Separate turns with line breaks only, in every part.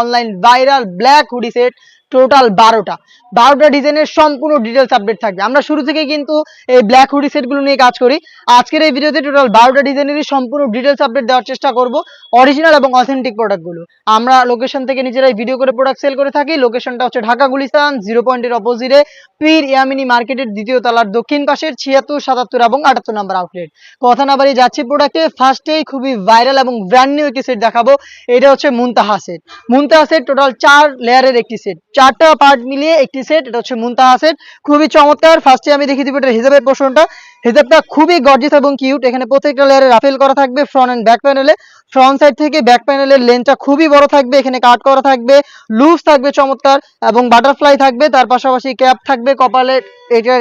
Online viral black hoodie set total বারোটা। বারোটা ডিজাইনের সম্পূর্ণ ডিটেলস আপডেট থাকবে। আমরা শুরু থেকে কিন্তু এই ব্ল্যাক হুডি সেটগুলো নিয়ে কাজ করি। আজকের এই ভিডিওতে টোটাল বারোটা ডিজাইনেরই সম্পূর্ণ ডিটেলস আপডেট দেওয়ার চেষ্টা করব অরিজিনাল এবং অথেন্টিক প্রোডাক্টগুলো আমরা লোকেশন থেকে নিজেরাই ভিডিও করে প্রোডাক্ট সেল করে থাকি। লোকেশনটা হচ্ছে ঢাকা গুলিস্তান জিরো পয়েন্টের অপোজিটে পীর ইয়ামিনী মার্কেটের দ্বিতীয় তলার দক্ষিণ পাশের ছিয়াত্তর, সাতাত্তর এবং আটাত্তর নম্বর আউটলেট কথা না বাড়ি যাচ্ছি প্রোডাক্টে ফার্স্টেই খুবই ভাইরাল এবং ব্র্যান্ড নিউ একটি সেট দেখাবো। এটা হচ্ছে Muntaha set Muntaha set total চার লেয়ারের একটি সেট চারটা পার্ট মিলিয়ে একটি সেট এটা হচ্ছে মুনতাহা সেট খুবই চমৎকার। ফার্স্টে আমি দেখিয়ে দিব এটা হিজাবের পোর্শনটা হিজাবটা খুবই গর্জিয়াস এবং কিউট এখানে প্রত্যেকটা লেয়ারে রাফেল করা থাকবে ফ্রন্ট অ্যান্ড ব্যাক প্যানেলে ফ্রন্ট সাইড থেকে ব্যাক প্যানেলের লেন্থটা খুবই বড় থাকবে, এখানে কাট করা থাকবে। লুজ থাকবে চমৎকার এবং বাটারফ্লাই থাকবে, তার পাশাপাশি ক্যাপ থাকবে কপালে এটা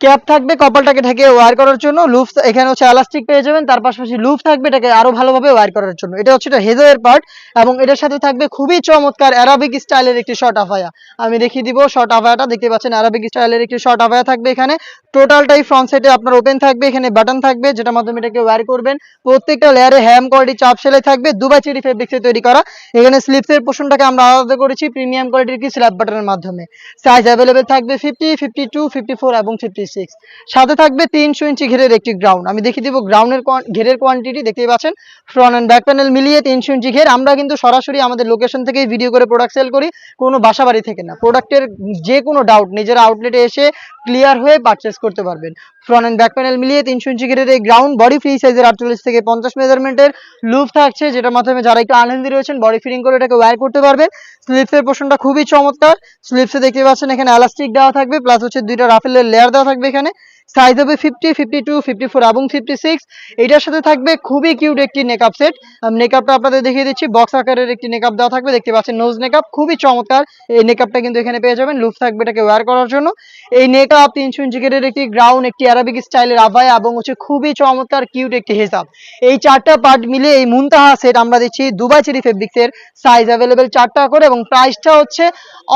ক্যাপ থাকবে, কপালটাকে ঢেকে ওয়ার করার জন্য। লুফ এখানে হচ্ছে এলাস্টিক পেয়ে যাবেন, তার পাশাপাশি লুফ থাকবে এটাকে আরও ভালোভাবে ওয়ার করার জন্য। এটা হচ্ছে এটা হেজারের পার্ট এবং এটার সাথে থাকবে খুবই চমৎকার অ্যারাবিক স্টাইলের একটি শর্ট আফায়া আমি দেখিয়ে দিব শর্ট আফায়াটা দেখতে পাচ্ছেন অ্যারাবিক স্টাইলের একটি শর্ট আফায়া থাকবে এখানে। টোটালটাই ফ্রন্ট সাইডে আপনার ওপেন থাকবে, এখানে বাটন থাকবে যেটা মাধ্যমে এটাকে ওয়ার করবেন। প্রত্যেকটা লেয়ারে হ্যাম কোয়ালিটি চাপ সেলাই থাকবে দুবাই চেরি ফেব্রিক্সে তৈরি করা। এখানে স্লিপসের পোর্শনটাকে আমরা আলাদা করেছি প্রিমিয়াম কোয়ালিটির কি স্ল্যাব বাটনের মাধ্যমে। সাইজ অ্যাভেলেবেল থাকবে fifty fifty two fifty four এবং ফিফটি সাথে থাকবে তিনশো ইঞ্চি ঘেরের একটি গ্রাউন্ড আমি দেখিয়ে দিব গ্রাউন্ডের ঘেরের কোয়ান্টিটি দেখতেই পাচ্ছেন? ফ্রন্ট অ্যান্ড ব্যাক প্যানেল মিলিয়ে তিনশো ইঞ্চি ঘের। আমরা কিন্তু সরাসরি আমাদের লোকেশন থেকেই ভিডিও করে প্রোডাক্ট সেল করি। কোনো বাসাবাড়ি থেকে না। প্রোডাক্টের যে কোনো ডাউট নিজের আউটলেটে এসে ক্লিয়ার হয়ে পারচেস করতে পারবেন। ফ্রন্ট অ্যান্ড ব্যাক প্যানেল মিলিয়ে তিনশো ইঞ্চি গেটের এই গ্রাউন্ড বডি ফ্রি সাইজের আটচল্লিশ থেকে পঞ্চাশ মেজারমেন্টের লুপ থাকছে, যেটার মাধ্যমে যারা একটু আনহেলদি রয়েছেন বডি ফিটিং করে এটাকে ওয়ার করতে পারবেন। স্লিপসের পোর্শনটা খুবই চমৎকার। স্লিপসে দেখতে পাচ্ছেন এখানে এলাস্টিক দেওয়া থাকবে প্লাস হচ্ছে দুইটা রাফেলের লেয়ার দেওয়া থাকবে এখানে। সাইজ হবে fifty fifty two fifty four এবং ফিফটি সিক্স এটার সাথে থাকবে খুবই কিউট একটি নেকআপ সেট নেকআপটা আপনাদের দেখিয়ে দিচ্ছি। বক্স আকারের একটি নেকআপ দেওয়া থাকবে। দেখতে পাচ্ছেন নোজ নেকআপ খুবই চমৎকার। এই নেকআপটা কিন্তু এখানে পেয়ে যাবেন। লুপ থাকবে এটাকে ওয়্যার করার জন্য। এই নেকআপ তিনশো ইঞ্চি গেটের একটি গ্রাউন্ড একটি অ্যারাবিক স্টাইলের আভায়া এবং হচ্ছে খুবই চমৎকার কিউট একটি হিসাব এই চারটা পার্ট মিলে এই মুনতাহা সেট আমরা দিচ্ছি দুবাই চেরি ফেব্রিক্সের সাইজ অ্যাভেলেবেল চারটা করে এবং প্রাইসটা হচ্ছে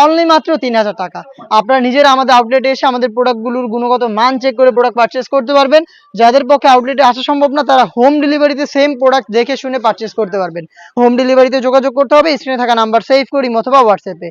অনলি মাত্র তিন হাজার টাকা। আপনারা নিজেরা আমাদের আউটলেটে এসে আমাদের প্রোডাক্টগুলোর গুণগত মান চেক করে প্রোডাক্ট পারচেস করতে পারবেন। যাদের পক্ষে আউটলেটে আসা সম্ভব না, তারা হোম ডেলিভারিতে সেম প্রোডাক্ট দেখে শুনে পারচেস করতে পারবেন। হোম ডেলিভারিতে যোগাযোগ করতে হবে স্ক্রিনে থাকা নাম্বার সেভ করি অথবা হোয়াটসঅ্যাপে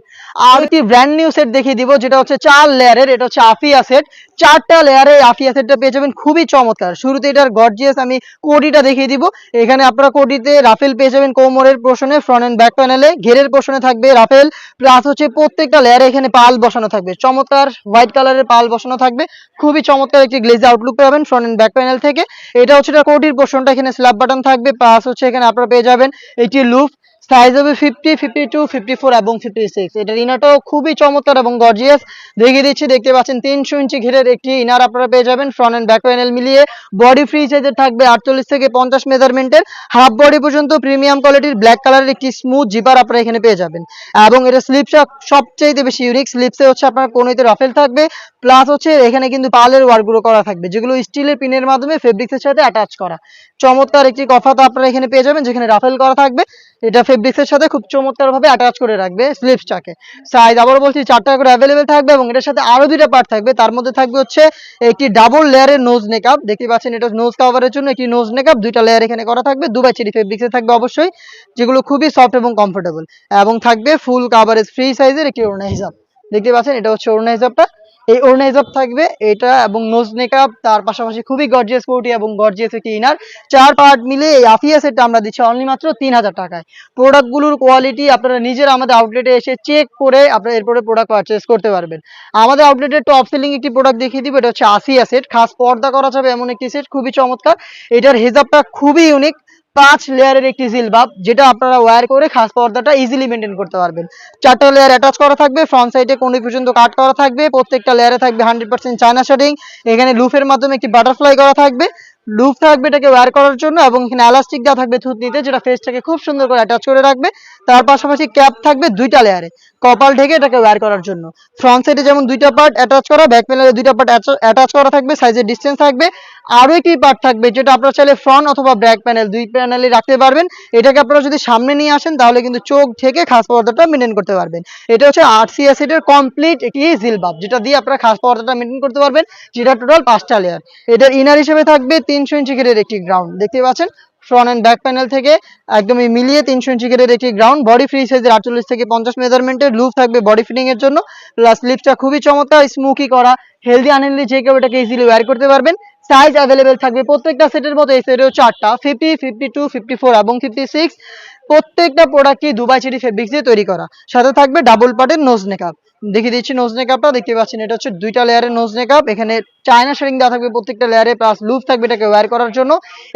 আর একটি ব্র্যান্ড নিউ সেট দেখিয়ে দিব, যেটা হচ্ছে চার লেয়ারের এটা হচ্ছে আফিয়া সেট চারটা লেয়ারে আফিয়া সেটটা পেয়ে যাবেন, খুবই চমৎকার। শুরুতে এটার গর্জিয়াস আমি কোডিটা দেখিয়ে দিব। এখানে আপনারা কোডিতে রাফেল পেয়ে যাবেন কোমরের পোর্শনে ফ্রন্ট এন্ড ব্যাক প্যানেলে ঘেরের পোর্শনে থাকবে রাফেল প্লাস হচ্ছে প্রত্যেকটা লেয়ারে এখানে পাল বসানো থাকবে। চমৎকার হোয়াইট কালারের পাল বসানো থাকবে। খুবই চমৎকার একটি গ্লেজে আউটলুক পাবেন ফ্রন্ট এন্ড ব্যাক প্যানেল থেকে। এটা হচ্ছে কোটির পোর্শনটা এখানে স্ল্যাপ বাটন থাকবে প্লাস হচ্ছে এখানে আপনারা পেয়ে যাবেন এটি লুপ সাইজ হবে fifty fifty two fifty four এবং ফিফটি সিক্স এটার ইনারটাও খুবই চমৎকার এবং গর্জিয়াস দেখিয়ে দিচ্ছি, দেখতে পাচ্ছেন, তিনশো ইঞ্চি ঘেরের একটি ইনার আপনারা পেয়ে যাবেন ফ্রন্ট এন্ড ব্যাক প্যানেল মিলিয়ে। বডি ফ্রি সাইজের থাকবে আটচল্লিশ থেকে পঞ্চাশ মেজারমেন্টের হাফ বডি পর্যন্ত প্রিমিয়াম কোয়ালিটির ব্ল্যাক কালারের একটি স্মুথ জিপার আপনারা এখানে পেয়ে যাবেন। এবং এটা স্লিপসটা সবচেয়ে বেশি ইউনিক স্লিপসে হচ্ছে আপনার কোনোতে রাফেল থাকবে প্লাস হচ্ছে এখানে কিন্তু পালের ওয়ার্কগুলো করা থাকবে, যেগুলো স্টিলের পিনের মাধ্যমে ফেব্রিক্সের সাথে অ্যাটাচ করা। চমৎকার একটি কফাতো আপনারা এখানে পেয়ে যাবেন, যেখানে রাফেল করা থাকবে। এটা ফেব্রিক্সের সাথে খুব চমৎকার ভাবে অ্যাটাচ করে রাখবে স্লিপসটাকে সাইজ আবার বলছি, চারটা করে অ্যাভেলেবেল থাকবে এবং এটার সাথে আরও দুইটা পার্ট থাকবে। তার মধ্যে থাকবে হচ্ছে একটি ডাবল লেয়ারের নোজ মেকআপ দেখতে পাচ্ছেন এটা নোজ কাভারের জন্য একটি নোজ মেকআপ দুইটা লেয়ার এখানে করা থাকবে। দুবাই চেরি ফেব্রিক্সে থাকবে অবশ্যই, যেগুলো খুবই সফট এবং কমফোর্টেবল এবং থাকবে ফুল কাভারেজ ফ্রি সাইজের একটি ওড়না হিসাব দেখতে পাচ্ছেন এটা হচ্ছে ওড়না হিসাবটা এই ওড়না থাকবে, এটা এবং নোজ মেকআপ তার পাশাপাশি খুবই গর্জিয়াস কোটি এবং গর্জিয়াস একটি ইনার চার পার্ট মিলে এই আফিয়া সেটটা আমরা দিচ্ছি অনলি মাত্র তিন হাজার টাকায়। প্রোডাক্টগুলোর কোয়ালিটি আপনারা নিজেরা আমাদের আউটলেটে এসে চেক করে আপনারা এরপরে প্রোডাক্ট পারচেস করতে পারবেন। আমাদের আউটলেটের টপ সেলিং একটি প্রোডাক্ট দেখিয়ে দিব, এটা হচ্ছে আসিয়া সেট খাস পর্দা করা যাবে এমন একটি সেট খুবই চমৎকার। এটার হেজাবটা খুবই ইউনিক পাঁচ লেয়ারের একটি জিলবাব যেটা আপনারা ওয়্যার করে খাস পর্দাটা ইজিলি মেনটেন করতে পারবেন। চারটা লেয়ার অ্যাটাচ করা থাকবে ফ্রন্ট সাইডে কোন পর্যন্ত কাট করা থাকবে, প্রত্যেকটা লেয়ারে থাকবে হান্ড্রেড পার্সেন্ট চায়না শেডিং এখানে লুফের মাধ্যমে একটি বাটারফ্লাই করা থাকবে। লুপ থাকবে এটাকে ওয়্যার করার জন্য এবং এখানে এলাস্টিক দেওয়া থাকবে থুতনিতে, যেটা ফেসটাকে খুব সুন্দর করে অ্যাটাচ করে রাখবে। তার পাশাপাশি ক্যাপ থাকবে দুইটা লেয়ারে কপাল ঢেকে এটাকে ওয়্যার করার জন্য। ফ্রন্ট সাইডে যেমন দুইটা পার্ট অ্যাটাচ করা ব্যাক প্যানেলে দুইটা পার্ট অ্যাটাচ করা থাকবে সাইজের ডিস্টেন্স থাকবে। আরও একটি পার্ট থাকবে, যেটা আপনারা চাইলে ফ্রন্ট অথবা ব্যাক প্যানেল দুই প্যানেলে রাখতে পারবেন। এটাকে আপনারা যদি সামনে নিয়ে আসেন, তাহলে কিন্তু চোখ থেকে খাস পর্দাটা মেনটেন করতে পারবেন। এটা হচ্ছে আরসি অ্যাসিডের কমপ্লিট একটি জিলবাব, যেটা দিয়ে আপনারা খাস পর্দাটা মেনটেন করতে পারবেন, যেটা টোটাল পাঁচটা লেয়ার এটার ইনার হিসেবে থাকবে তিনশো ইঞ্চি ঘেরের একটি গ্রাউন্ড দেখতে পাচ্ছেন? ফ্রন্ট অ্যান্ড ব্যাক প্যানেল থেকে একদমই মিলিয়ে তিনশো ইঞ্চি গেটের একটি গ্রাউন্ড বডি ফ্রি সাইজের আটচল্লিশ থেকে পঞ্চাশ মেজারমেন্টের লুপ থাকবে বডি ফিটিং এর জন্য। প্লাস লিপটা খুবই চমৎকার স্মুকি করা হেলদি আনহেলদি যে কেউ এটাকে ইজিলি ওয়্যার করতে পারবেন। সাইজ অ্যাভেলেবেল থাকবে প্রত্যেকটা সেটের মতো, এই সেটেও চারটা fifty fifty two fifty four এবং ফিফটি সিক্স প্রত্যেকটা প্রোডাক্টই দুবাই চেরি ফেব্রিক্স দিয়ে তৈরি করা। সাথে থাকবে ডাবল পার্টের নোজ নেকআপ দেখিয়ে দিচ্ছি নোজ নেকআপটা দেখতে পাচ্ছেন, এটা হচ্ছে দুইটা লেয়ারের নোজ নেকআপ এখানে চায়না শেডিং দেওয়া থাকবে প্রত্যেকটা লেয়ারে প্লাস লুপ থাকবে এটাকে ওয়্যার করার জন্য।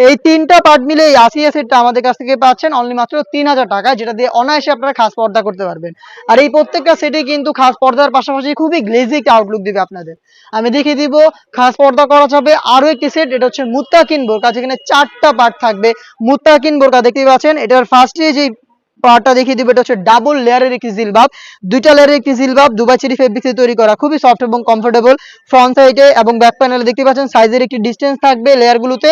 এই তিনটা পার্ট মিলে এই আসিয়া সেটটা আমাদের কাছ থেকে পাচ্ছেন অনলি মাত্র তিন হাজার টাকা যেটা দিয়ে অনায়াসে আপনারা খাস পর্দা করতে পারবেন। আর এই প্রত্যেকটা সেটে কিন্তু খাস পর্দার পাশাপাশি খুবই গ্লেজিক আউটলুক দিবে আপনাদের। আমি দেখিয়ে দিব, খাস পর্দা করা যাবে আরও একটি সেট এটা হচ্ছে মুত্তাকিন বোরকা, যেখানে চারটা পার্ট থাকবে। মুত্তাকিন বোরকা দেখতে পাচ্ছেন, এটার ফার্স্টে যে পার্টটা দেখিয়ে দিব, এটা হচ্ছে ডাবল লেয়ারের একটি জিলবাব দুইটা লেয়ারের একটি জিলবাব দুবাই চেরি ফেব্রিক্সে তৈরি করা। খুবই সফট এবং কমফোর্টেবল ফ্রন্ট সাইডে এবং ব্যাক প্যানেলে দেখতে পাচ্ছেন সাইজের একটি ডিস্টেন্স থাকবে লেয়ারগুলোতে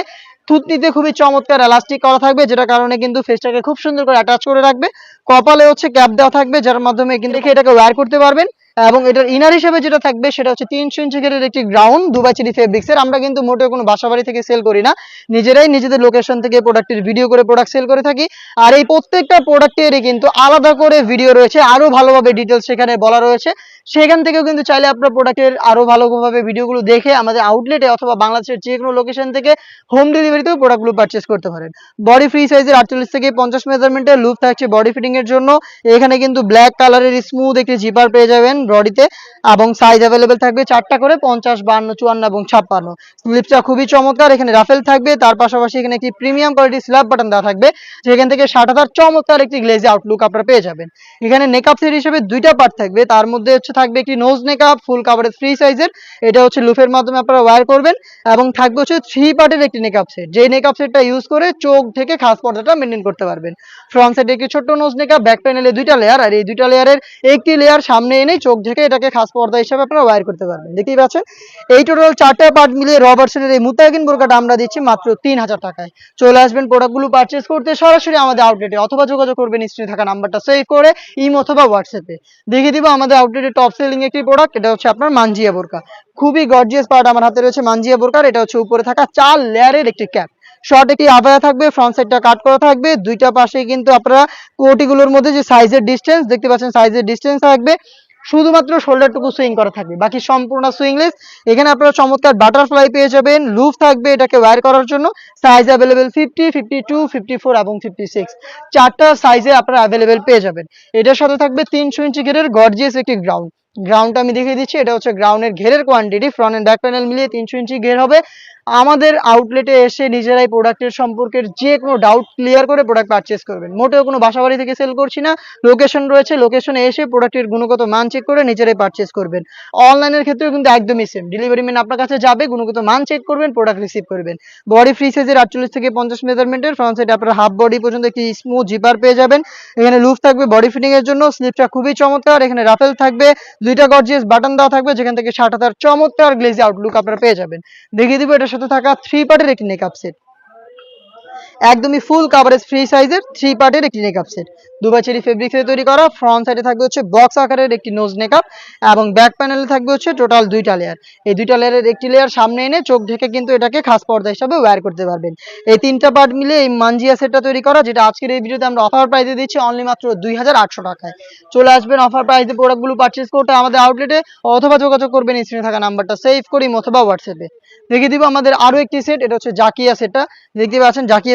থুতনিতে খুবই চমৎকার এলাস্টিক করা থাকবে যেটা কারণে কিন্তু ফেসটাকে খুব সুন্দর করে অ্যাটাচ করে রাখবে। কপালে হচ্ছে ক্যাপ দেওয়া থাকবে, যার মাধ্যমে কিন্তু এটাকে ওয়্যার করতে পারবেন। এবং এটার ইনার হিসেবে যেটা থাকবে, সেটা হচ্ছে তিনশো ইঞ্চি গেটের একটি গ্রাউন্ড দুবাই চিরি ফেব্রিক্স এর। আমরা কিন্তু মোটেও কোনো বাসাবাড়ি থেকে সেল করি না। নিজেরাই নিজেদের লোকেশন থেকে প্রোডাক্টের ভিডিও করে প্রোডাক্ট সেল করে থাকি। আর এই প্রত্যেকটা প্রোডাক্টেরই কিন্তু আলাদা করে ভিডিও রয়েছে আরও ভালোভাবে ডিটেলস সেখানে বলা রয়েছে। সেখান থেকেও কিন্তু চাইলে আপনার প্রোডাক্টের আরও ভালোভাবে ভিডিওগুলো দেখে আমাদের আউটলেটে অথবা বাংলাদেশের যে কোনো লোকেশন থেকে হোম ডেলিভারিতেও প্রোডাক্টগুলো পারচেস করতে পারেন। বডি ফ্রি সাইজের আটচল্লিশ থেকে পঞ্চাশ মেজারমেন্টের লুপ থাকছে বডি ফিটিং এর জন্য। এখানে কিন্তু ব্ল্যাক কালারের স্মুথ একটি জিপার পেয়ে যাবেন। বডিতে এবং সাইজ অ্যাভেলেবেল থাকবে চারটা করে, পঞ্চাশ, বান্ন, চুয়ান্ন এবং ছাপ্পান্ন। স্লিপটা খুবই চমৎকার, এখানে রাফেল থাকবে, তার পাশাপাশি এখানে একটি প্রিমিয়াম কোয়ালিটি স্ল্যাব বাটন দেওয়া থাকবে, যেখান থেকে ষাট হাজার চমৎকার একটি গ্লেজি আউটলুক আপনারা পেয়ে যাবেন। এখানে নেকআপ সেট হিসেবে দুইটা পার্ট থাকবে, তার মধ্যে হচ্ছে থাকবে একটি নোজ নেকআপ ফুল কাভারেজ ফ্রি সাইজের এটা হচ্ছে লুফের মাধ্যমে আপনারা ওয়্যার করবেন, এবং থাকবে হচ্ছে থ্রি পার্টের একটি নেকআপ সেট যে নেকআপ সেটটা ইউজ করে চোখ থেকে খাস পর্দাটা মেনটেন করতে পারবেন। ফ্রন্ট সাইডে একটি ছোট্ট নোজ নেকআপ ব্যাক প্যানেলে দুইটা লেয়ার আর এই দুইটা লেয়ারের একটি লেয়ার সামনে এনে চোখ থেকে এটাকে খাস পর্দা হিসাবে আপনারা ওয়্যার করতে পারবেন। দেখতেই পাচ্ছেন? এই টোটাল চারটা পার্ট মিলিয়ে রবার্টসনের এই মুতাকিন বোরকাটা আমরা দিচ্ছি মাত্র তিন হাজার টাকায়। চলে আসবেন প্রোডাক্টগুলো পারচেস করতে সরাসরি আমাদের আউটলেটে অথবা যোগাযোগ করবেন স্ক্রিনে থাকা নাম্বারটা সেভ করে ইম অথবা হোয়াটসঅ্যাপে দেখিয়ে দিব আমাদের আউটলেটে টপ সেলিং একটি প্রোডাক্ট এটা হচ্ছে আপনার মানজিয়া বোরকা। খুবই গর্জিয়াস পার্ট আমার হাতে রয়েছে মানজিয়া বোরকার এটা হচ্ছে উপরে থাকা চার লেয়ারের একটি ক্যাপ শর্ট একটি আবায়া থাকবে ফ্রন্ট সাইডটা কাট করা থাকবে, দুইটা পাশে কিন্তু আপনারা কোটিগুলোর মধ্যে যে সাইজের ডিস্টেন্স দেখতে পাচ্ছেন সাইজের ডিস্টেন্স থাকবে। শুধুমাত্র শোল্ডারটুকু সুইং করা থাকবে। বাকি সম্পূর্ণ সুইংলেস এখানে আপনারা চমৎকার বাটারফ্লাই পেয়ে যাবেন। লুপ থাকবে এটাকে ওয়্যার করার জন্য। Size available fifty fifty two fifty four এবং ফিফটি সিক্স চারটা সাইজে আপনারা অ্যাভেলেবেল পেয়ে যাবেন। এটার সাথে থাকবে তিনশো ইঞ্চি ঘেরের গর্জিয়াস একটি গ্রাউন্ড গ্রাউন্ডটা আমি দেখিয়ে দিচ্ছি। এটা হচ্ছে গ্রাউন্ডের ঘেরের quantity front and back panel মিলিয়ে তিনশো ইঞ্চি ঘের হবে। আমাদের আউটলেটে এসে নিজেরাই প্রোডাক্টের সম্পর্কে যে কোনো ডাউট ক্লিয়ার করে প্রোডাক্ট পারচেস করবেন। মোটেও কোনো বাসাবাড়ি থেকে সেল করছি না। লোকেশন রয়েছে লোকেশনে এসে প্রোডাক্টের গুণগত মান চেক করে নিজেরাই পারচেস করবেন। অনলাইনের ক্ষেত্রেও কিন্তু একদমই সেম ডেলিভারি ম্যান আপনার কাছে যাবে, গুণগত মান চেক করবেন প্রোডাক্ট রিসিভ করবেন। বডি ফ্রি সাইজের আটচল্লিশ থেকে পঞ্চাশ মেজারমেন্টের ফ্রন্ট সাইডে আপনার হাফ বডি পর্যন্ত একটি স্মুথ জিপার পেয়ে যাবেন। এখানে লুফ থাকবে বডি ফিটিং এর জন্য স্লিপটা খুবই চমৎকার। এখানে রাফেল থাকবে, দুইটা গর্জিয়াস বাটন দেওয়া থাকবে, যেখান থেকে ষাট হাজার চমৎকার গ্লেজি আউটলুক আপনারা পেয়ে যাবেন। দেখিয়ে দিব এটার সাথে থাকা থ্রি পার্টের একটি নেকআপ সেট একদমই ফুল কাভারেজ ফ্রি সাইজের থ্রি পার্টের একটি নেকআপ সেট দুবাই চেরি ফেব্রিক্সে তৈরি করা ফ্রন্ট সাইডে থাকবে হচ্ছে বক্স আকারের একটি নোজ নেকআপ এবং ব্যাক প্যানেলে থাকবে হচ্ছে টোটাল দুইটা লেয়ার এই দুইটা লেয়ারের একটি লেয়ার সামনে এনে চোখ ঢেকে কিন্তু এটাকে খাস পর্দা হিসাবে ওয়্যার করতে পারবেন। এই তিনটা পার্ট মিলে এই মানজিয়া সেটটা তৈরি করা, যেটা আজকের এই ভিডিওতে আমরা অফার প্রাইসে দিচ্ছি অনলি মাত্র দুই হাজার আটশো টাকায়। চলে আসবেন অফার প্রাইসে প্রোডাক্টগুলো পারচেস করতে আমাদের আউটলেটে অথবা যোগাযোগ করবেন স্ক্রিনে থাকা নাম্বারটা সেভ করি অথবা হোয়াটসঅ্যাপে দেখিয়ে দিব আমাদের আরও একটি সেট এটা হচ্ছে জাকিয়া সেটটা দেখতে পাচ্ছেন, জাকিয়া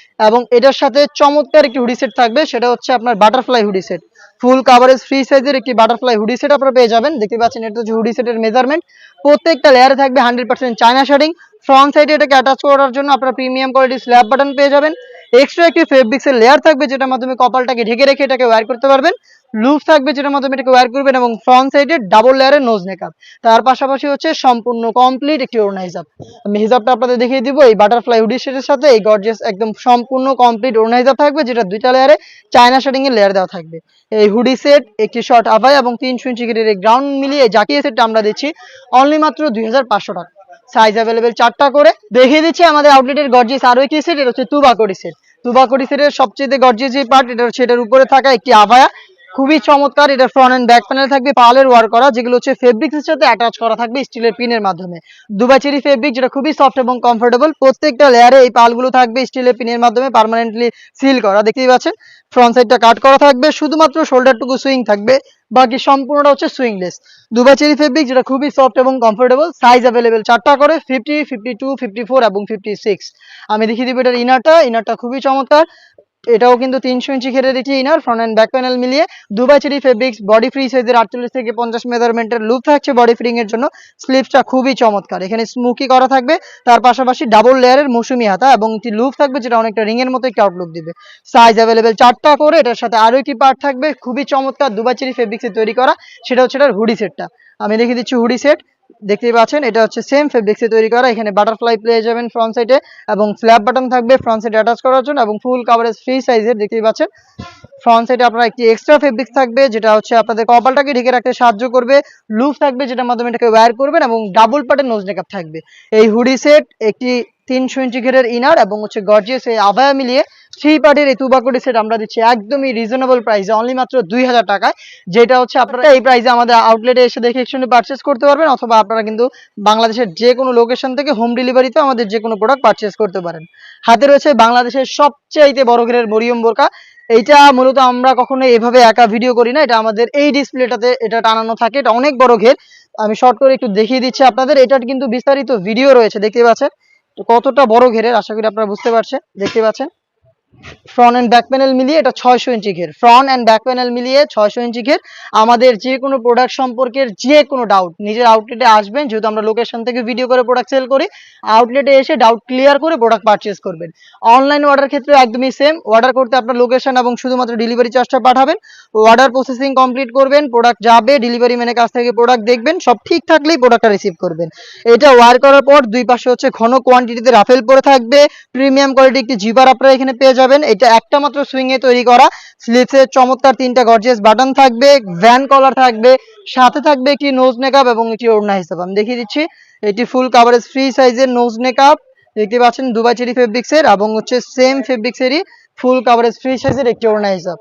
এবং এটার সাথে চমৎকার একটি হুডি সেট থাকবে, সেটা হচ্ছে আপনার butterfly hoodie set full coverage free সাইজের একটি বাটারফ্লাই হুডি সেট আপনারা পেয়ে যাবেন। দেখতে পাচ্ছেন, এটা হচ্ছে হুডি সেটের মেজারমেন্ট প্রত্যেকটা লেয়ারে থাকবে hundred percent China shading front সাইডে এটাকে অ্যাটাচ করার জন্য আপনার প্রিমিয়াম কোয়ালিটির স্ল্যাব বাটন পেয়ে যাবেন। এক্সট্রা একটি ফেব্রিক্সের লেয়ার থাকবে, যেটার মাধ্যমে কপালটাকে ঢেকে রেখে এটাকে ওয়্যার করতে পারবেন। লুপ থাকবে যেটার মাধ্যমে এটাকে ওয়্যার করবেন এবং ফ্রন্ট সাইডে ডাবল লেয়ারের নোজ মেকআপ তার পাশাপাশি হচ্ছে সম্পূর্ণ কমপ্লিট একটি ওড়না হিসাব আমি হিসাবটা আপনাদের দেখিয়ে দিব, এই বাটারফ্লাই হুডি সেটের সাথে এই গর্জিয়াস একদম সম্পূর্ণ কমপ্লিট ওড়না হিসাব থাকবে, যেটা দুইটা লেয়ারে চায়না শেডিং এর লেয়ার দেওয়া থাকবে। এই হুডি সেট একটি শর্ট আভাই এবং তিনশো ইঞ্চি গেটের গ্রাউন্ড মিলিয়ে জাকিয়ে সেটটা আমরা দিচ্ছি অনলি মাত্র দুই হাজার পাঁচশো টাকা। সাইজ অ্যাভেলেবেল চারটা করে। দেখিয়ে দিচ্ছি আমাদের আউটলেটের গর্জিয়াস আরও একটি সেট এটা হচ্ছে তুবাকড়ি সেট তুবাকড়ি সেটের সবচেয়ে গর্জিয়াস যে পার্ট এটা হচ্ছে এটার উপরে থাকা একটি আভায়া খুবই চমৎকার, এটা ফ্রন্ট এন্ড ব্যাক প্যানেল থাকবে, পালের ওয়ার করা, যেগুলো হচ্ছে ফেব্রিক্সের সাথে অ্যাটাচ করা থাকবে স্টিলের পিনের মাধ্যমে। দুবাই চেরি ফেব্রিক যেটা খুবই সফট এবং কমফোর্টেবল প্রত্যেকটা লেয়ারে এই পালগুলো থাকবে স্টিলের পিনের মাধ্যমে পার্মানেন্টলি সিল করা, দেখতেই পাচ্ছেন? ফ্রন্ট সাইডটা কাট করা থাকবে, শুধুমাত্র শোল্ডারটুকু সুইং থাকবে, বাকি সম্পূর্ণটা হচ্ছে সুইংলেস দুবাই চেরি ফেব্রিক যেটা খুবই সফট এবং কমফোর্টেবল সাইজ অ্যাভেলেবেল চারটা করে fifty fifty two fifty four এবং ফিফটি সিক্স আমি দেখিয়ে দিব এটার ইনারটা ইনারটা খুবই চমৎকার। এটাও কিন্তু তিনশো ইঞ্চি ঘেরের একটি inner front and back panel মিলিয়ে Dubai cherry fabrics body free সাইজের আটচল্লিশ থেকে পঞ্চাশ মেজারমেন্টের লুপ থাকছে বডি ফ্রিং এর জন্য। স্লিপসটা খুবই চমৎকার। এখানে স্মুকি করা থাকবে, তার পাশাপাশি ডাবল লেয়ারের মৌসুমি হাতা এবং একটি লুপ থাকবে যেটা অনেকটা রিং এর মতো একটি আউটলুক দিবে। সাইজ অ্যাভেলেবেল চারটা করে, এটার সাথে আরও একটি পার্ট থাকবে। খুবই চমৎকার দুবাই চেরি ফেব্রিক্সে তৈরি করা, সেটা হচ্ছে এটার হুডি সেটটা আমি দেখিয়ে দিচ্ছি হুডি সেট দেখতেই পাচ্ছেন, এটা হচ্ছে সেম ফেব্রিক্সে তৈরি করা। এখানে বাটারফ্লাই পেয়ে যাবেন ফ্রন্ট সাইডে এবং ফ্ল্যাপ বাটন থাকবে ফ্রন্ট সাইডে অ্যাটাচ করার জন্য এবং ফুল কাভারেজ ফ্রি সাইজের দেখতেই পাচ্ছেন। ফ্রন্ট সাইডে আপনার একটি এক্সট্রা ফেব্রিক্স থাকবে, যেটা হচ্ছে আপনাদের কপালটাকে ঢেকে রাখতে সাহায্য করবে। লুপ থাকবে, যেটার মাধ্যমে এটাকে ওয়্যার করবেন এবং ডাবল পার্টের নোজ মেকআপ থাকবে। এই হুডি সেট একটি তিনশো ইঞ্চি ঘেরের ইনার এবং হচ্ছে গর্জিয়াস এই আভায়া মিলিয়ে থ্রি পার্টের এই তুবাকুটি সেট আমরা দিচ্ছি একদমই রিজনেবল প্রাইসে অনলি মাত্র দুই হাজার টাকায়, যেটা হচ্ছে আপনারা এই প্রাইসে আমাদের আউটলেটে এসে দেখে একসঙ্গে পারচেস করতে পারবেন, অথবা আপনারা কিন্তু বাংলাদেশের যে কোনো লোকেশন থেকে হোম ডেলিভারিতে আমাদের যে কোনো প্রোডাক্ট পারচেস করতে পারেন। হাতে রয়েছে বাংলাদেশের সবচেয়ে বড় ঘেরের মরিয়ম বোরকা। এইটা মূলত আমরা কখনো এভাবে একা ভিডিও করি না, এটা আমাদের এই ডিসপ্লেটাতে এটা টানানো থাকে, এটা অনেক বড় ঘের আমি শর্ট করে একটু দেখিয়ে দিচ্ছি আপনাদের, এটার কিন্তু বিস্তারিত ভিডিও রয়েছে, দেখতে পাচ্ছেন? কতটা বড় ঘেরের আশা করি আপনারা বুঝতে পারছেন, দেখতে পাচ্ছেন? ফ্রন্ট এন্ড ব্যাক প্যানেল মিলিয়ে এটা ছয়শো ইঞ্চি ঘের। ফ্রন্ট এন্ড ব্যাক প্যানেল মিলিয়ে ছয়শো ইঞ্চি ঘের। আমাদের যে কোনো প্রোডাক্ট সম্পর্কের যে কোনো ডাউট নিজের আউটলেটে আসবেন, যেহেতু আমরা লোকেশন থেকে ভিডিও করে প্রোডাক্ট সেল করি আউটলেটে এসে ডাউট ক্লিয়ার করে প্রোডাক্ট পারচেস করবেন। অনলাইন অর্ডার ক্ষেত্রে একদমই সেম অর্ডার করতে আপনার লোকেশন এবং শুধুমাত্র ডেলিভারি চার্জটা পাঠাবেন। অর্ডার প্রসেসিং কমপ্লিট করবেন প্রোডাক্ট যাবে ডেলিভারি ম্যানের কাছ থেকে প্রোডাক্ট দেখবেন, সব ঠিক থাকলেই প্রোডাক্টটা রিসিভ করবেন। এটা ওয়ার করার পর দুই পাশে হচ্ছে ঘন কোয়ান্টিটিতে রাফেল পরে থাকবে। প্রিমিয়াম কোয়ালিটি একটি জিপার আপনারা এখানে পেয়ে যাবেন। এটা একটা মাত্র সুইং এ তৈরি করা। স্লিপসের চমৎকার তিনটা গর্জিয়াস বাটন থাকবে ভ্যান কলার থাকবে, সাথে থাকবে একটি নোজ মেকআপ এবং একটি ওড়না হিসাব। আমি দেখিয়ে দিচ্ছি, এটি ফুল কাভারেজ ফ্রি সাইজের নোজ মেকআপ দেখতে পাচ্ছেন দুবাই চেরি ফেব্রিক্সের এবং হচ্ছে সেম ফেব্রিক্সেরই ফুল কাভারেজ ফ্রি সাইজের একটি ওড়না হিসাব।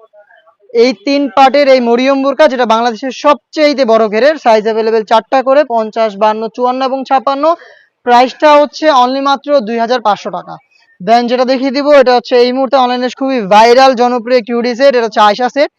এই তিন পার্টের এই মরিয়ম বোরকা, যেটা বাংলাদেশের সবচেয়ে বড় ঘেরের সাইজ অ্যাভেলেবেল চারটা করে, পঞ্চাশ, বান্ন, চুয়ান্ন এবং ছাপান্ন। প্রাইসটা হচ্ছে অনলি মাত্র দুই হাজার পাঁচশো টাকা। দেন যেটা দেখিয়ে দিব, এটা হচ্ছে এই মুহূর্তে অনলাইনে খুবই ভাইরাল জনপ্রিয় একটি হুডি সেট এটা হচ্ছে আয়সা সেট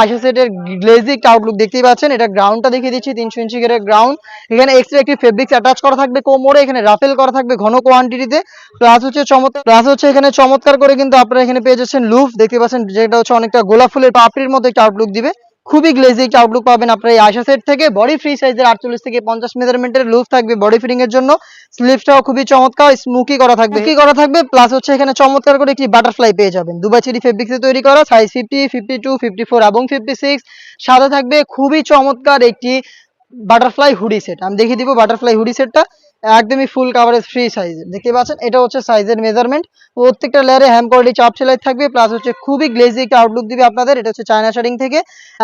আয়সা সেটের গ্লেজিক আউটলুক দেখতেই পাচ্ছেন, এটা গ্রাউন্ডটা দেখিয়ে দিচ্ছি, তিনশো ইঞ্চি ঘেরের গ্রাউন্ড এখানে এক্সট্রা একটি ফেব্রিক্স অ্যাটাচ করা থাকবে, কোমরে, এখানে রাফেল করা থাকবে ঘন কোয়ান্টিটিতে প্লাস হচ্ছে চমৎকার প্লাস হচ্ছে এখানে চমৎকার করে কিন্তু আপনারা এখানে পেয়ে যাচ্ছেন লুফ দেখতে পাচ্ছেন, যেটা হচ্ছে অনেকটা গোলাপ ফুলের পাপড়ির মতো একটা আউটলুক দিবে। খুবই গ্লেজি একটা আউটলুক পাবেন আপনার এই আয়সা সেট থেকে। বডি ফ্রি সাইজের আটচল্লিশ থেকে পঞ্চাশ মেজারমেন্টের লুফ থাকবে বডি ফিটিং এর জন্য। স্লিপসটাও খুবই চমৎকার স্মুকি করা থাকবে। কি করা থাকবে প্লাস হচ্ছে এখানে চমৎকার করে একটি বাটারফ্লাই পেয়ে যাবেন। দুবাই চেরি ফেব্রিক্সে তৈরি করা size fifty fifty two fifty four এবং ফিফটি সিক্স সাথে থাকবে খুবই চমৎকার একটি বাটারফ্লাই হুডি সেট আমি দেখিয়ে দিব বাটারফ্লাই হুডি সেটটা একদমই ফুল কাভারেজ ফ্রি সাইজের দেখতে পাচ্ছেন? এটা হচ্ছে সাইজের মেজারমেন্ট প্রত্যেকটা লেয়ারে হ্যাম কোয়ালিটি চাপ সেলাই থাকবে প্লাস হচ্ছে খুবই গ্লেজি একটা আউটলুক দিবে আপনাদের। এটা হচ্ছে চায়না শাড়িং থেকে।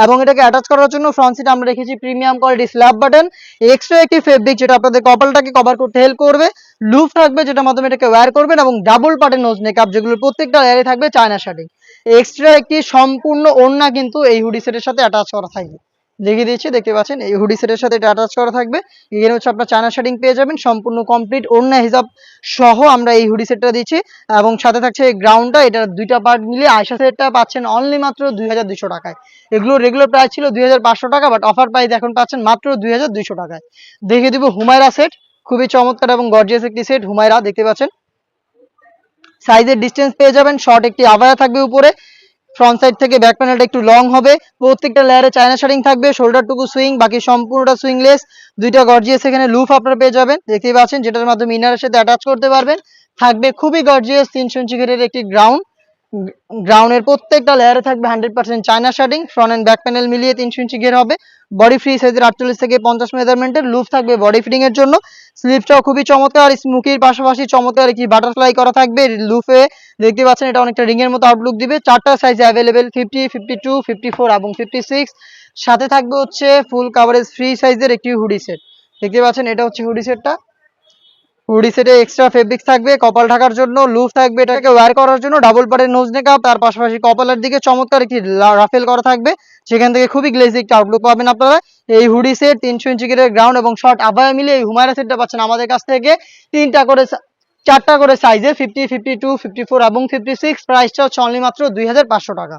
এবং এটাকে অ্যাটাচ করার জন্য ফ্রন্ট সিট আমরা রেখেছি premium quality slab button extra একটি ফেব্রিক যেটা আপনাদের কপালটাকে কভার করতে হেল্প করবে। লুপ থাকবে, যেটার মাধ্যমে এটাকে ওয়্যার করবেন এবং ডাবল পার্টের নোজ মেকআপ যেগুলো প্রত্যেকটা লেয়ারে থাকবে চায়না শাড়িং এক্সট্রা একটি সম্পূর্ণ ওড়না কিন্তু এই হুডি সেটের সাথে অ্যাটাচ করা থাকবে। দেখিয়ে দিচ্ছি দেখতে পাচ্ছেন, এই হুডি সেটের সাথে এটা অ্যাটাচ করা থাকবে। এখানে হচ্ছে আপনার চায়না শাড়িং পেয়ে যাবেন, সম্পূর্ণ কমপ্লিট ওড়না হিসাব সহ আমরা এই হুডি সেটটা দিচ্ছি। এবং সাথে থাকছে এই গ্রাউন্ডটা এটা দুইটা পার্ট মিলিয়ে আয়সা সেটটা পাচ্ছেন অনলি মাত্র দুই হাজার দুইশো টাকায়। এগুলো রেগুলার প্রাইস ছিল দুই হাজার পাঁচশো টাকা বাট অফার প্রাইস এখন পাচ্ছেন মাত্র দুই হাজার দুইশো টাকায়। দেখিয়ে দিব হুমায়রা সেট খুবই চমৎকার এবং গর্জিয়াস একটি সেট হুমায়রা, দেখতে পাচ্ছেন। সাইজের ডিস্টেন্স পেয়ে যাবেন শর্ট একটি আবায়া থাকবে উপরে। ফ্রন্ট সাইড থেকে ব্যাক প্যানেলটা একটু লং হবে। প্রত্যেকটা লেয়ারে চায়না শাড়িং থাকবে শোল্ডারটুকু সুইং বাকি সম্পূর্ণটা সুইংলেস দুইটা গর্জিয়াস এখানে লুফ আপনারা পেয়ে যাবেন। দেখতেই পাচ্ছেন, যেটার মাধ্যমে ইনারের সাথে অ্যাটাচ করতে পারবেন। থাকবে খুবই গর্জিয়াস তিনশো ইঞ্চি ঘেরের একটি গ্রাউন্ড গ্রাউন্ডের প্রত্যেকটা লেয়ারে থাকবে hundred percent China shirting front and back panel মিলিয়ে তিনশো ইঞ্চি ঘের হবে। বডি ফ্রি সাইজের আটচল্লিশ থেকে পঞ্চাশ মেজারমেন্টের লুপ থাকবে বডি ফিটিং এর জন্য। স্লিপটাও খুবই চমৎকার স্মুকির পাশাপাশি চমৎকার একটি বাটারফ্লাই করা থাকবে লুফে দেখতে পাচ্ছেন এটা অনেকটা রিং এর মতো আউটলুক দিবে। চারটা size available fifty fifty two fifty four এবং ফিফটি সিক্স সাথে থাকবে হচ্ছে ফুল কাভারেজ ফ্রি সাইজের একটি হুডি সেট দেখতে পাচ্ছেন এটা হচ্ছে হুডি সেটটা হুডি সেটে এক্সট্রা ফেব্রিক্স থাকবে, কপাল ঢাকার জন্য লুফ থাকবে, এটাকে ওয়্যার করার জন্য ডাবল পাড়ের নোজ নেকাপ তার পাশাপাশি কপালের দিকে চমৎকার একটি রাফেল করা থাকবে, সেখান থেকে খুবই গ্লেজি একটা আউটলুক পাবেন আপনারা। এই হুডি সেট তিনশো ইঞ্চি গেটের গ্রাউন্ড এবং শর্ট আবায়া মিলে এই হুমায়রা সেটটা পাচ্ছেন আমাদের কাছ থেকে। তিনটা করে চারটা করে সাইজে fifty fifty two fifty four এবং ফিফটি সিক্স প্রাইসটা হচ্ছে অনলি মাত্র দুই হাজার পাঁচশো টাকা।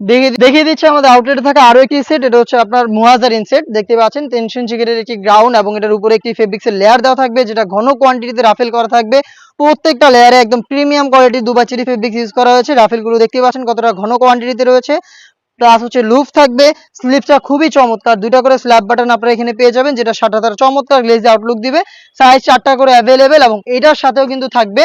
দেখিয়ে দিচ্ছে, আমাদের আউটলেটে থাকা আরও একটি সেট এটা হচ্ছে আপনার মুহাজারিন সেট দেখতে পাচ্ছেন টেনশন চিকেটের একটি গ্রাউন্ড এবং এটার উপরে একটি ফেব্রিক্সের লেয়ার দেওয়া থাকবে, যেটা ঘন কোয়ান্টিটিতে রাফেল করা থাকবে। প্রত্যেকটা লেয়ারে একদম premium quality Dubai cherry fabrics use করা হয়েছে। রাফেলগুলো দেখতে পাচ্ছেন কতটা ঘন কোয়ান্টিটিতে রয়েছে। প্লাস হচ্ছে লুফ থাকবে। স্লিপটা খুবই চমৎকার। দুইটা করে স্ল্যাব বাটন আপনারা এখানে পেয়ে যাবেন, যেটা সাতটা তার চমৎকার গ্লেজি আউটলুক দিবে। সাইজ চারটা করে অ্যাভেলেবেল এবং এটার সাথেও কিন্তু থাকবে,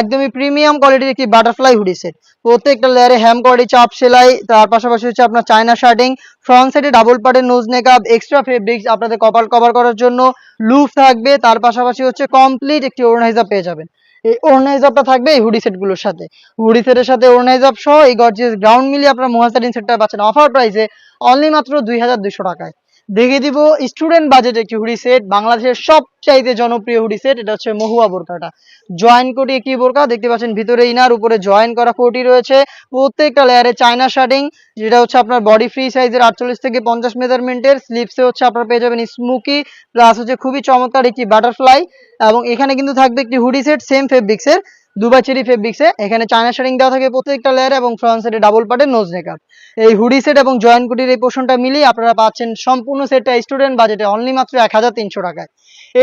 একদমই প্রিমিয়াম কোয়ালিটির একটি বাটারফ্লাই হুডি সেট প্রত্যেকটা লেয়ারে হ্যাম কোয়ালিটি চাপ সেলাই, তার পাশাপাশি হচ্ছে আপনার চায়না শার্টিং ফ্রন্ট সাইডে ডাবল পার্টের nose neck up extra fabrics আপনাদের কপাল কভার করার জন্য লুফ থাকবে। তার পাশাপাশি হচ্ছে কমপ্লিট একটি হিসাব পেয়ে যাবেন। এই হিসাবটা থাকবে এই হুডি সেটগুলোর সাথে। হুডি সেটের সাথে ওড়না সহ এই গর্জিয়াস গ্রাউন্ড মিলিয়ে আপনারা মোহাসারিন সেটটা পাচ্ছেন। অফার প্রাইসে অনলি মাত্র দুই টাকায়। দেখিয়ে দিব স্টুডেন্ট বাজেট একটি হুডি সেট বাংলাদেশের সবচাইতে জনপ্রিয় হুডি সেট এটা হচ্ছে মহুয়া বোরকাটা জয়েন কোটি একটি বোরকা দেখতে পাচ্ছেন ভিতরে ইনার উপরে জয়েন করা কোটি রয়েছে। প্রত্যেকটা লেয়ারে চায়না শার্টিং যেটা হচ্ছে আপনার বডি ফ্রি সাইজের আটচল্লিশ থেকে পঞ্চাশ মেজারমেন্টের স্লিপসে হচ্ছে আপনার পেয়ে যাবেন স্মুকি প্লাস হচ্ছে খুবই চমৎকার একটি বাটারফ্লাই এবং এখানে কিন্তু থাকবে একটি হুডি সেট সেম ফেব্রিক্সের দুবাই চেরি ফেব্রিক্সে। এখানে চায়না শার্টিং দেওয়া থাকে প্রত্যেকটা লেয়ারে এবং ফ্রন্ট সাইডে ডাবল পার্টের নোজ মেকআপ এই হুডি সেট এবং জয়েন্ট কুটির এই পোর্শনটা মিলিয়ে আপনারা পাচ্ছেন সম্পূর্ণ সেটটা স্টুডেন্ট বাজেটে অনলি মাত্র এক হাজার তিনশো টাকায়।